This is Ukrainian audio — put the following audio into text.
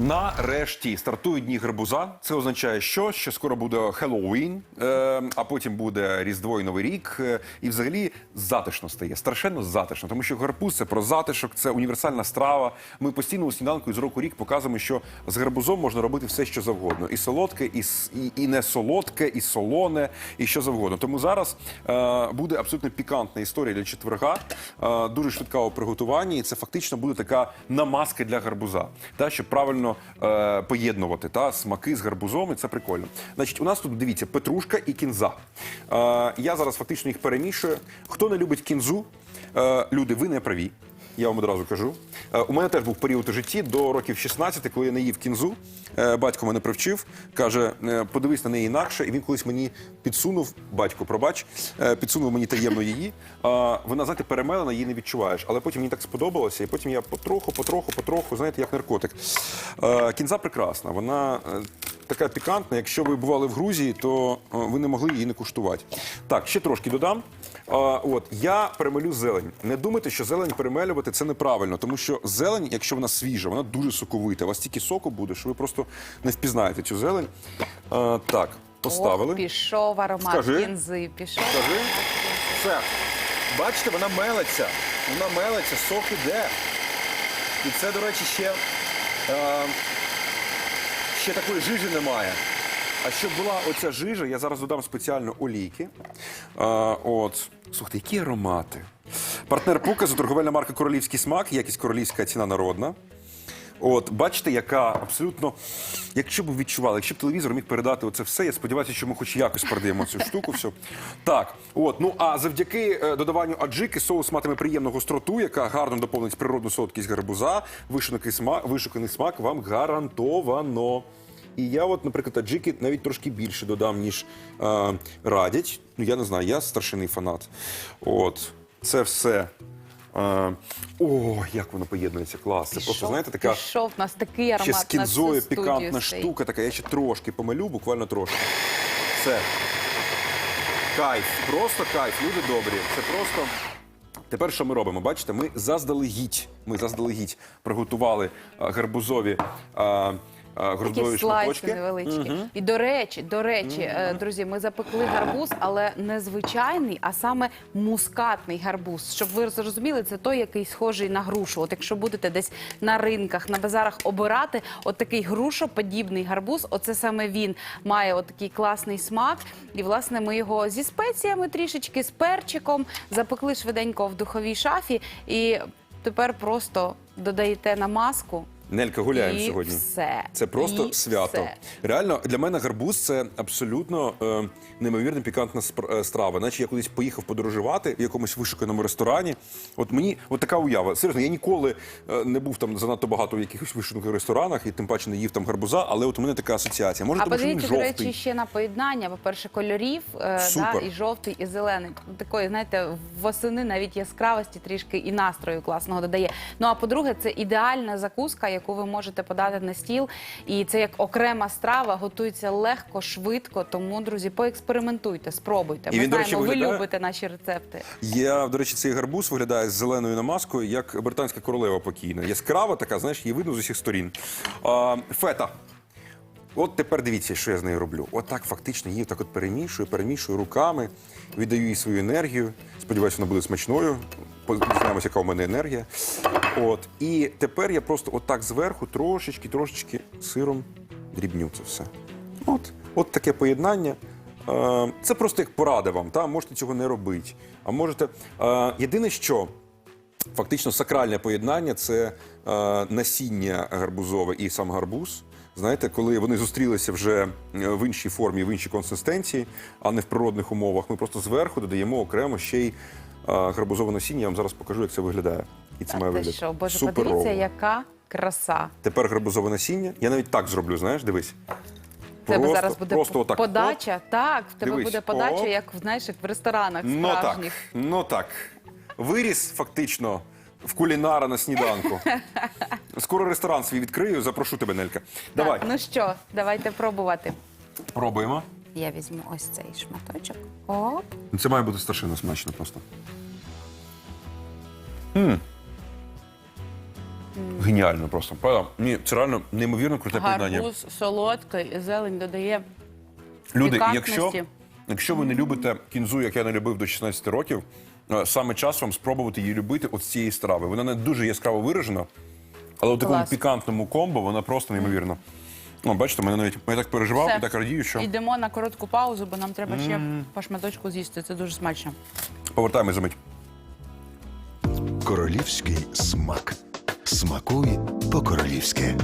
Нарешті стартують дні гарбуза. Це означає, що, що скоро буде Хеллоуін, е, а потім буде Різдво і Новий рік. Е, і взагалі затишно стає, страшенно затишно, тому що гарбуз це про затишок, це універсальна страва. Ми постійно у сніданку із року рік показуємо, що з гарбузом можна робити все, що завгодно. І солодке, і, і, і не солодке, і солоне, і що завгодно. Тому зараз е, буде абсолютно пікантна історія для четверга, е, дуже швидка у приготуванні. І це фактично буде така намазка для гарбуза, та, щоб правильно е, поєднувати та, смаки з гарбузом, і це прикольно. Значить, у нас тут дивіться петрушка і кінза. Е, я зараз фактично їх перемішую. Хто не любить кінзу, е, люди, ви не праві. Я вам одразу кажу. Е, У мене теж був період у житті до років 16, коли я не їв кінзу. Е, Батько мене привчив, каже: е, подивись на неї інакше. І він колись мені підсунув, батько, пробач, підсунув мені таємно її. Вона, знаєте, перемелена, її не відчуваєш. Але потім мені так сподобалося, і потім я потроху, потроху, потроху, знаєте, як наркотик. Кінза прекрасна. Вона така пікантна. Якщо ви бували в Грузії, то ви не могли її не куштувати. Так, ще трошки додам. От я перемелю зелень. Не думайте, що зелень перемелювати це неправильно, тому що зелень, якщо вона свіжа, вона дуже соковита. У вас стільки соку буде, що ви просто не впізнаєте цю зелень. А, так, поставили. Ох, пішов аромат Скажи. кінзи, пішов. Скажи. Все. Бачите, вона мелиться. Вона мелиться, сок іде. І це, до речі, ще, е, ще такої жижі немає. А щоб була оця жижа, я зараз додам спеціально олійки. Е, от. Слухайте, які аромати. Партнер показу торговельна марка Королівський смак, якість королівська ціна народна. От, бачите, яка абсолютно, якщо б відчували, якщо б телевізор міг передати оце все, я сподіваюся, що ми хоч якось передаємо цю штуку. Все. Так, от, ну а завдяки е, додаванню аджики соус матиме приємну гостроту, яка гарно доповнить природну солодкість гарбуза, вишуканий смак, вишуканий смак вам гарантовано. І я, от, наприклад, аджики навіть трошки більше додам, ніж е, радять. Ну, я не знаю, я страшенний фанат. От, це все. Е, о, як воно поєднується, клас. Це просто, Пішов, знаєте, така пішов у нас такий аромат ще з на всю кінзою студію пікантна стоїть. штука така. Я ще трошки помилю, буквально трошки. Все. Кайф, просто кайф, люди добрі. Це просто. Тепер що ми робимо? Бачите, ми заздалегідь, ми заздалегідь приготували а, гарбузові а, Такі слайси невеличкі. І до речі, до речі, е, друзі, ми запекли гарбуз, але не звичайний, а саме мускатний гарбуз. Щоб ви зрозуміли, це той, який схожий на грушу. От якщо будете десь на ринках, на базарах обирати, от такий грушоподібний гарбуз, оце саме він має от такий класний смак. І власне ми його зі спеціями трішечки, з перчиком запекли швиденько в духовій шафі. І тепер просто додаєте намазку. Нелька гуляємо і сьогодні. Все. Це просто І свято. все. Реально, для мене гарбуз це абсолютно е, неймовірно пікантна спр- е, страва. Наче я колись поїхав подорожувати в якомусь вишуканому ресторані. От мені от така уява. Серйозно, я ніколи е, не був там занадто багато в якихось вишуканих ресторанах і тим паче не їв там гарбуза, але от у мене така асоціація. Може, А тому що він подивіться, до жовтий. речі, ще на поєднання, по-перше, кольорів, е, да, і жовтий, і зелений. Такої, знаєте, восени навіть яскравості трішки і настрою класного додає. Ну а по-друге, це ідеальна закуска, яку ви можете подати на стіл. І це як окрема страва, готується легко, швидко. Тому, друзі, поекспериментуйте, спробуйте. Ми він, знаємо, речі, ви любите наші рецепти. Я, до речі, цей гарбуз виглядає з зеленою намазкою, як британська королева покійна. Яскрава така, знаєш, її видно з усіх сторін. А, фета. От тепер дивіться, що я з нею роблю. Отак фактично її так от перемішую, перемішую руками, віддаю їй свою енергію. Сподіваюся, вона буде смачною. Дізнаємося, яка у мене енергія. От. І тепер я просто отак зверху трошечки, трошечки сиром дрібню це все. От, от таке поєднання. Е, Це просто як порада вам. Та? Можете цього не робити. А можете. е, Єдине, що фактично сакральне поєднання це е, насіння гарбузове і сам гарбуз. Знаєте, коли вони зустрілися вже в іншій формі, в іншій консистенції, а не в природних умовах, ми просто зверху додаємо окремо ще й гарбузове насіння. Я вам зараз покажу, як це виглядає. І це має вигляд. що, боже, суперово. подивіться, яка краса. Тепер гарбузове насіння. Я навіть так зроблю, знаєш, дивись. В тебе зараз буде просто отак. подача. Так, в тебе Дивись. буде подача, Оп. як знаєш, як в ресторанах Ну так, справжніх. ну так. Виріс фактично в кулінара на сніданку. Скоро ресторан свій відкрию, запрошу тебе, Нелька. Давай, Так, ну що, давайте пробувати. пробуємо. Я візьму ось цей шматочок. Оп. Це має бути страшенно смачно просто. Геніально просто. Правда? Ні, це реально неймовірно круте поєднання. Гарбуз солодкий, зелень додає. Люди, пікантності. якщо, якщо ви не любите кінзу, як я не любив до 16 років, е, саме час вам спробувати її любити от з цієї страви. Вона не дуже яскраво виражена, але у такому Клас. пікантному комбо вона просто неймовірна. Ну, бачите, мене навіть я так переживав Все. і так радію, що Йдемо на коротку паузу, бо нам треба ще по шматочку з'їсти. Це дуже смачно. повертаємось за мить. Королівський смак. Смакуй по-королівськи.